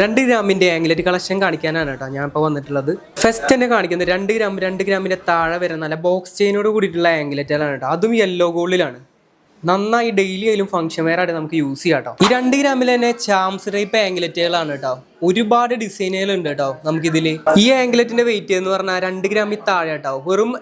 രണ്ട് ഗ്രാമിന്റെ ആംഗുലേറ്റ് കളക്ഷൻ കാണിക്കാനാണ് കേട്ടോ ഞാൻ ഇപ്പോൾ വന്നിട്ടുള്ളത്. ഫസ്റ്റ് തന്നെ കാണിക്കുന്നത് രണ്ട് ഗ്രാം രണ്ട് ഗ്രാമിന്റെ താഴെ വരെ നല്ല ബോക്സ് ചെയിനോട് കൂടിയിട്ടുള്ള ആംഗുലേറ്റുകളാണ് കേട്ടോ. അതും യെല്ലോ ഗോൾഡിലാണ് നന്നായി ഡെയിലി ആയാലും ഫംഗ്ഷൻ വെയർ ആയിട്ട് നമുക്ക് യൂസ് ചെയ്യാം കേട്ടോ. ഈ രണ്ട് ഗ്രാമിൽ തന്നെ ചാംസ് ടൈപ്പ് ആംഗ്ലറ്റുകളാണ് കേട്ടോ. ഒരുപാട് ഡിസൈനുകൾ ഉണ്ട് കേട്ടോ നമുക്കിതിൽ ഈ ആംഗ്ലറ്റിന്റെ വെയിറ്റ് എന്ന് പറഞ്ഞാൽ രണ്ട് ഗ്രാമിൽ താഴെ കേട്ടോ. വെറും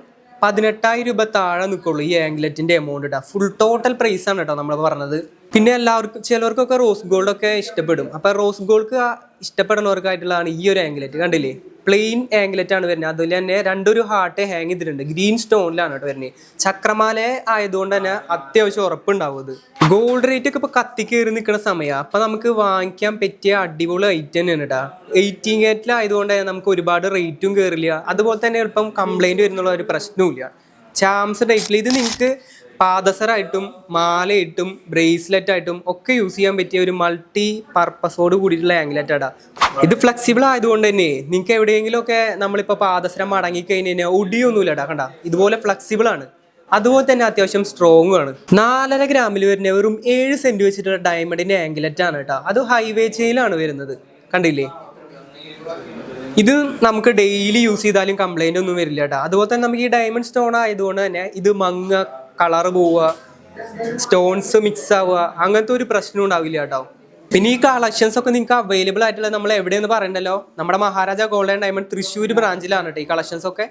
പതിനെട്ടായിരം രൂപ താഴെ നിൽക്കുള്ളൂ ഈ ആംഗ്ലറ്റിന്റെ എമൗണ്ട് കേട്ടോ ഫുൾ ടോട്ടൽ പ്രൈസ് ആണ് കേട്ടോ നമ്മൾ പറഞ്ഞത്. പിന്നെ എല്ലാവർക്കും ചിലവർക്കൊക്കെ റോസ് ഗോൾഡ് ഒക്കെ ഇഷ്ടപ്പെടും. അപ്പോൾ റോസ് ഗോൾഡ് ഇഷ്ടപ്പെടുന്നവർക്കായിട്ടുള്ളതാണ് ഈ ഒരു ആംഗ്ലറ്റ് കണ്ടില്ലേ? പ്ലെയിൻ ആംഗുലറ്റ് ആണ് വരുന്നത്. അതിൽ തന്നെ രണ്ടൊരു ഹാർട്ട് ഹാങ് ചെയ്തിട്ടുണ്ട്. ഗ്രീൻ സ്റ്റോണിലാണ് കേട്ടോ വരുന്നത്. ചക്രമാല ആയതുകൊണ്ട് തന്നെ അത്യാവശ്യം ഉറപ്പുണ്ടാവും ഗോൾഡ് റേറ്റ് ഒക്കെ ഇപ്പൊ കത്തി കയറി നിൽക്കുന്ന സമയമാണ് അപ്പൊ നമുക്ക് വാങ്ങിക്കാൻ പറ്റിയ അടിപൊളി ഐറ്റം തന്നെയാണ് കേട്ടോ എയ്റ്റീൻ ഗേറ്റിലായതുകൊണ്ട് തന്നെ നമുക്ക് ഒരുപാട് റേറ്റും കയറില്ല അതുപോലെ തന്നെ എളുപ്പം കംപ്ലൈന്റ് വരുന്നുള്ള ഒരു പ്രശ്നവുമില്ല. ചാംസ് ടൈപ്പിൽ ഇത് നിങ്ങൾക്ക് പാദസറായിട്ടും മാലയിട്ടും ബ്രേസ്ലെറ്റ് ആയിട്ടും ഒക്കെ യൂസ് ചെയ്യാൻ പറ്റിയ ഒരു മൾട്ടി പർപ്പസോട് കൂടിയിട്ടുള്ള ആംഗ്ലറ്റ് ആടാ ഇത് ഫ്ലെക്സിബിൾ ആയതുകൊണ്ട് തന്നെ നിങ്ങൾക്ക് എവിടെയെങ്കിലും ഒക്കെ നമ്മളിപ്പോൾ പാദസരം മടങ്ങി കഴിഞ്ഞ് കഴിഞ്ഞാൽ ഒടിയൊന്നുമില്ലടാ കണ്ട? ഇതുപോലെ ഫ്ലെക്സിബിൾ ആണ്. അതുപോലെ തന്നെ അത്യാവശ്യം സ്ട്രോങ് ആണ്. നാലര ഗ്രാമിൽ വരുന്ന വെറും ഏഴ് സെന്റ് വെച്ചിട്ടുള്ള ഡയമണ്ടിന്റെ ആംഗിലറ്റ് ആണ് കേട്ടോ. അത് ഹൈവേ ചെയിലാണ് വരുന്നത്. കണ്ടില്ലേ? ഇത് നമുക്ക് ഡെയിലി യൂസ് ചെയ്താലും കംപ്ലൈന്റ് ഒന്നും വരില്ല കേട്ടോ. അതുപോലെ തന്നെ നമുക്ക് ഈ ഡയമണ്ട് സ്റ്റോൺ ആയതുകൊണ്ട് തന്നെ ഇത് മങ്ങ കളർ പോവുക സ്റ്റോൺസ് മിക്സ് ആവുക അങ്ങനത്തെ ഒരു പ്രശ്നം ഉണ്ടാവില്ല കേട്ടോ. പിന്നെ ഈ കളക്ഷൻസ് ഒക്കെ നിങ്ങൾക്ക് അവൈലബിൾ ആയിട്ടുള്ളത് നമ്മൾ എവിടെയെന്ന് പറയണ്ടല്ലോ? നമ്മുടെ Maharaja gold and diamond Thrissur ബ്രാഞ്ചിലാണ് കേട്ടോ ഈ കളക്ഷൻസ് ഒക്കെ.